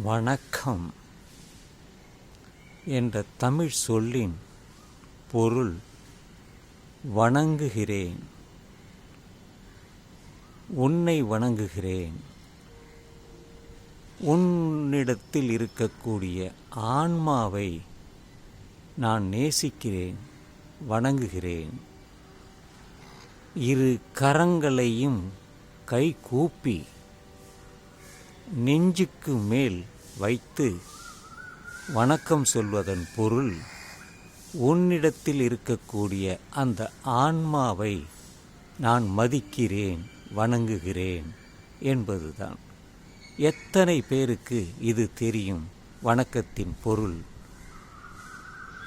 வணக்கம் என்ற தமிழ் சொல்லின் பொருள் வணங்குகிறேன். உன்னை வணங்குகிறேன். உன்னிடத்தில் இருக்கக்கூடிய ஆன்மாவை நான் நேசிக்கிறேன் வணங்குகிறேன். இரு கரங்களையும் கை கூப்பி நெஞ்சுக்கு மேல் வைத்து வணக்கம் சொல்வதன் பொருள் உன்னிடத்தில் இருக்கக்கூடிய அந்த ஆன்மாவை நான் மதிக்கிறேன் வணங்குகிறேன் என்பதுதான். எத்தனை பேருக்கு இது தெரியும்? வணக்கத்தின் பொருள்.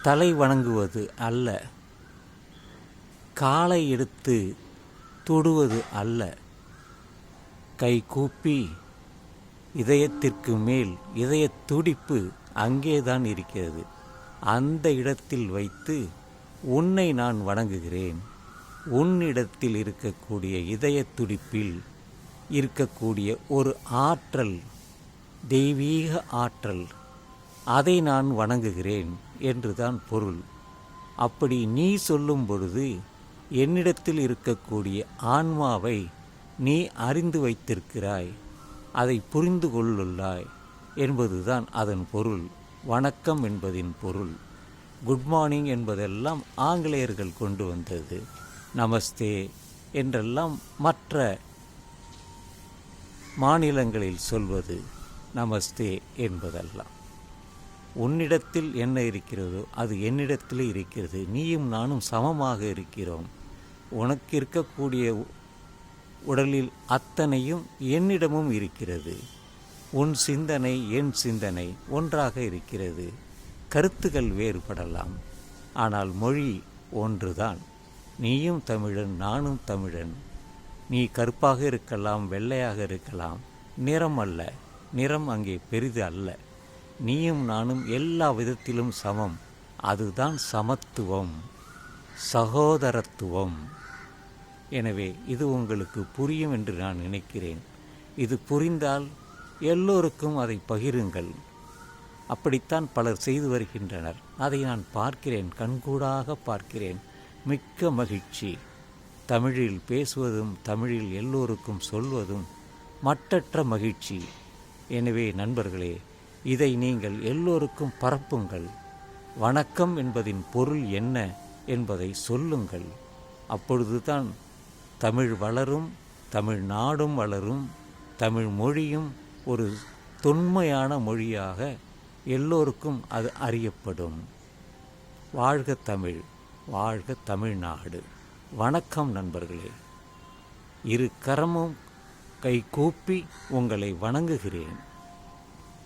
தலை வணங்குவது அல்ல காலை எடுத்து தொடுவது அல்ல. கை கூப்பி இதயத்திற்கு மேல் இதய துடிப்பு அங்கேதான் இருக்கிறது. அந்த இடத்தில் வைத்து உன்னை நான் வணங்குகிறேன். உன்னிடத்தில் இருக்கக்கூடிய இதய துடிப்பில் இருக்கக்கூடிய ஒரு ஆற்றல் தெய்வீக ஆற்றல் அதை நான் வணங்குகிறேன் என்றுதான் பொருள். அப்படி நீ சொல்லும் பொழுது என்னிடத்தில் இருக்கக்கூடிய ஆன்மாவை நீ அறிந்து வைத்திருக்கிறாய். அதை புரிந்து கொள்ளுள்ளாய் என்பதுதான் அதன் பொருள். வணக்கம் என்பதின் பொருள். குட் மார்னிங் என்பதெல்லாம் ஆங்கிலேயர்கள் கொண்டு வந்தது. நமஸ்தே என்றெல்லாம் மற்ற மாநிலங்களில் சொல்வது நமஸ்தே என்பதெல்லாம். உன்னிடத்தில் என்ன இருக்கிறதோ அது என்னிடத்திலே இருக்கிறது. நீயும் நானும் சமமாக இருக்கிறோம். உனக்கு இருக்கக்கூடிய உடலில் அத்தனையும் என்னிடமும் இருக்கிறது. உன் சிந்தனை என் சிந்தனை ஒன்றாக இருக்கிறது. கருத்துகள் வேறுபடலாம். ஆனால் மொழி ஒன்றுதான். நீயும் தமிழன் நானும் தமிழன். நீ கருப்பாக இருக்கலாம் வெள்ளையாக இருக்கலாம். நிறம் அல்ல. நிறம் அங்கே பெரிது அல்ல. நீயும் நானும் எல்லா விதத்திலும் சமம். அதுதான் சமத்துவம். சகோதரத்துவம். எனவே இது உங்களுக்கு புரியும் என்று நான் நினைக்கிறேன். இது புரிந்தால் எல்லோருக்கும் அதை பகிருங்கள். அப்படித்தான் பலர் செய்து வருகின்றனர். அதை நான் பார்க்கிறேன் கண்கூடாக பார்க்கிறேன். மிக்க மகிழ்ச்சி. தமிழில் பேசுவதும் தமிழில் எல்லோருக்கும் சொல்வதும் மட்டற்ற மகிழ்ச்சி. எனவே நண்பர்களே இதை நீங்கள் எல்லோருக்கும் பரப்புங்கள். வணக்கம் என்பதின் பொருள் என்ன என்பதை சொல்லுங்கள். அப்பொழுதுதான் தமிழ் வளரும் தமிழ் நாடும் வளரும் தமிழ் மொழியும் ஒரு தொன்மையான மொழியாக எல்லோருக்கும் அது அறியப்படும். வாழ்க தமிழ் வாழ்க தமிழ்நாடு. வணக்கம் நண்பர்களே. இரு கரமும் கை கூப்பி உங்களை வணங்குகிறேன்.